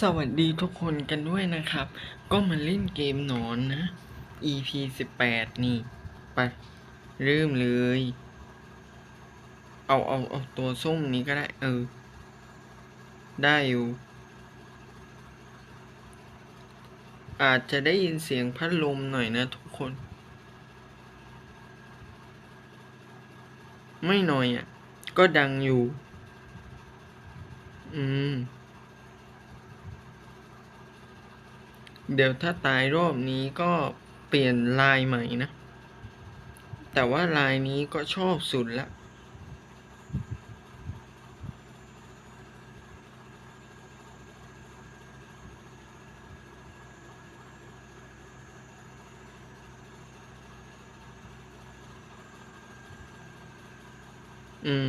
สวัสดีทุกคนกันด้วยนะครับ ก็มาเล่นเกมหนอนนะ EP สิบแปดนี่ไปเริ่มเลย เอาเอาเอาตัวส้มนี้ก็ได้ เออ ได้อยู่ อาจจะได้ยินเสียงพัดลมหน่อยนะทุกคน ไม่หน่อยอะ ก็ดังอยู่ อืม เดี๋ยวถ้าตายรอบนี้ก็เปลี่ยนลายใหม่นะ แต่ว่าลายนี้ก็ชอบสุดละอืม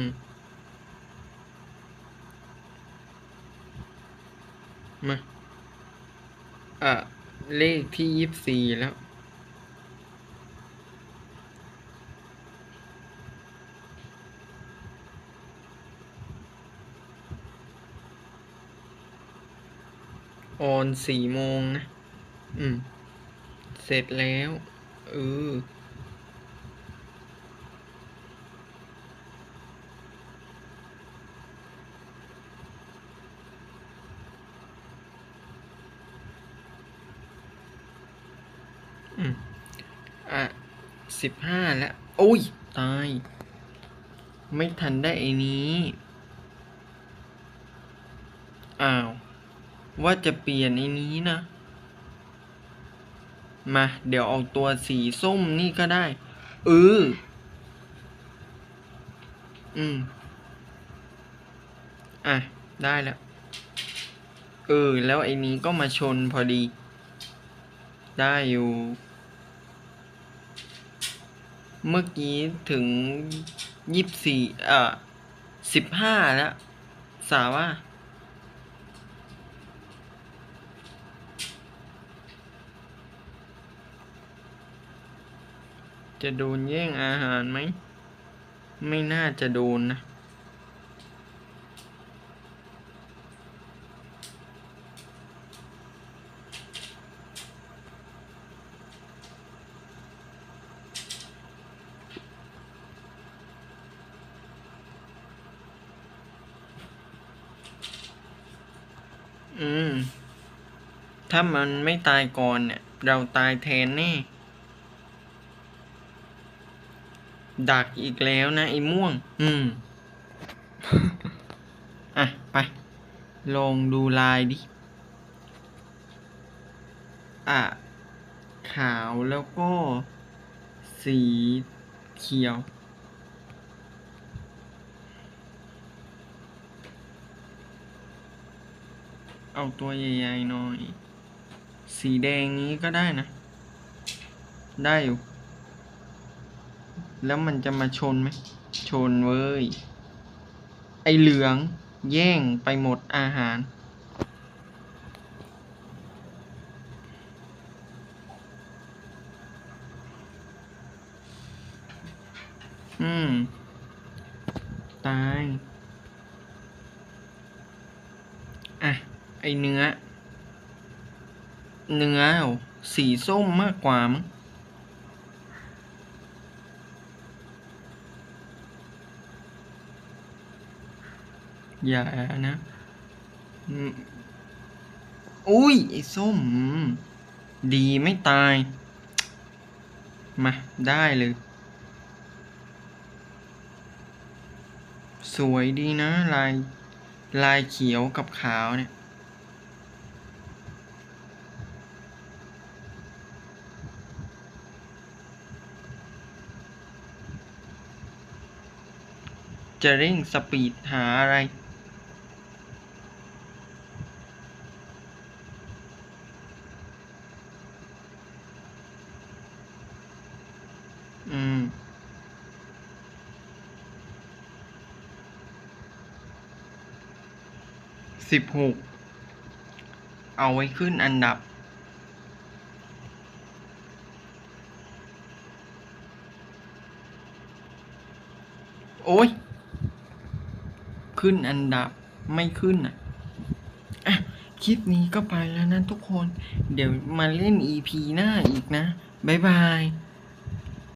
มา อะเลขที่ยี่สิบสี่แล้ว ออนสี่โมงนะ อืม เสร็จแล้ว เออม อะ สิบห้าแล้ว โอ้ย ตาย ไม่ทันได้ไอ้นี้ อ้าว ว่าจะเปลี่ยนไอ้นี้นะ มา เดี๋ยวเอาตัวสีส้มนี่ก็ได้ เออ อืม อะ ได้แล้ว เออ แล้วไอ้นี้ก็มาชนพอดี ได้อยู่ เมื่อกี้ถึงยี่สิบสี่เอ่อสิบห้าแล้ว สาว่า จะโดนแย่งอาหารไหม ไม่น่าจะโดนนะ อืม ถ้ามันไม่ตายก่อนเนี่ย เราตายแทนแน่ ดักอีกแล้วนะไอ้ม่วง อืม อะ ไป ลองดูลายดิ อะ ขาวแล้วก็ สีเขียว เอาตัวใหญ่ๆหน่อย สีแดงนี้ก็ได้นะ ได้อยู่ แล้วมันจะมาชนไหม ชนเว้ย ไอเหลืองแย่งไปหมดอาหาร อืม ตาย อะ ไอเนื้อ เนื้อสีส้มมากกว่ามั้งอย่านะ อุ้ย ไอ้ส้ม ดีไม่ตาย มา ได้เลย สวยดีนะ ลาย ลายเขียวกับขาวเนี่ย จะเร่งสปีดหาอะไร อืม สิบหก เอาไว้ขึ้นอันดับโอ้ย ขึ้นอันดับไม่ขึ้นอะอะคลิปนี้ก็ไปแล้วนะทุกคน เดี๋ยวมาเล่น EP หน้าอีกนะ บ๊ายบาย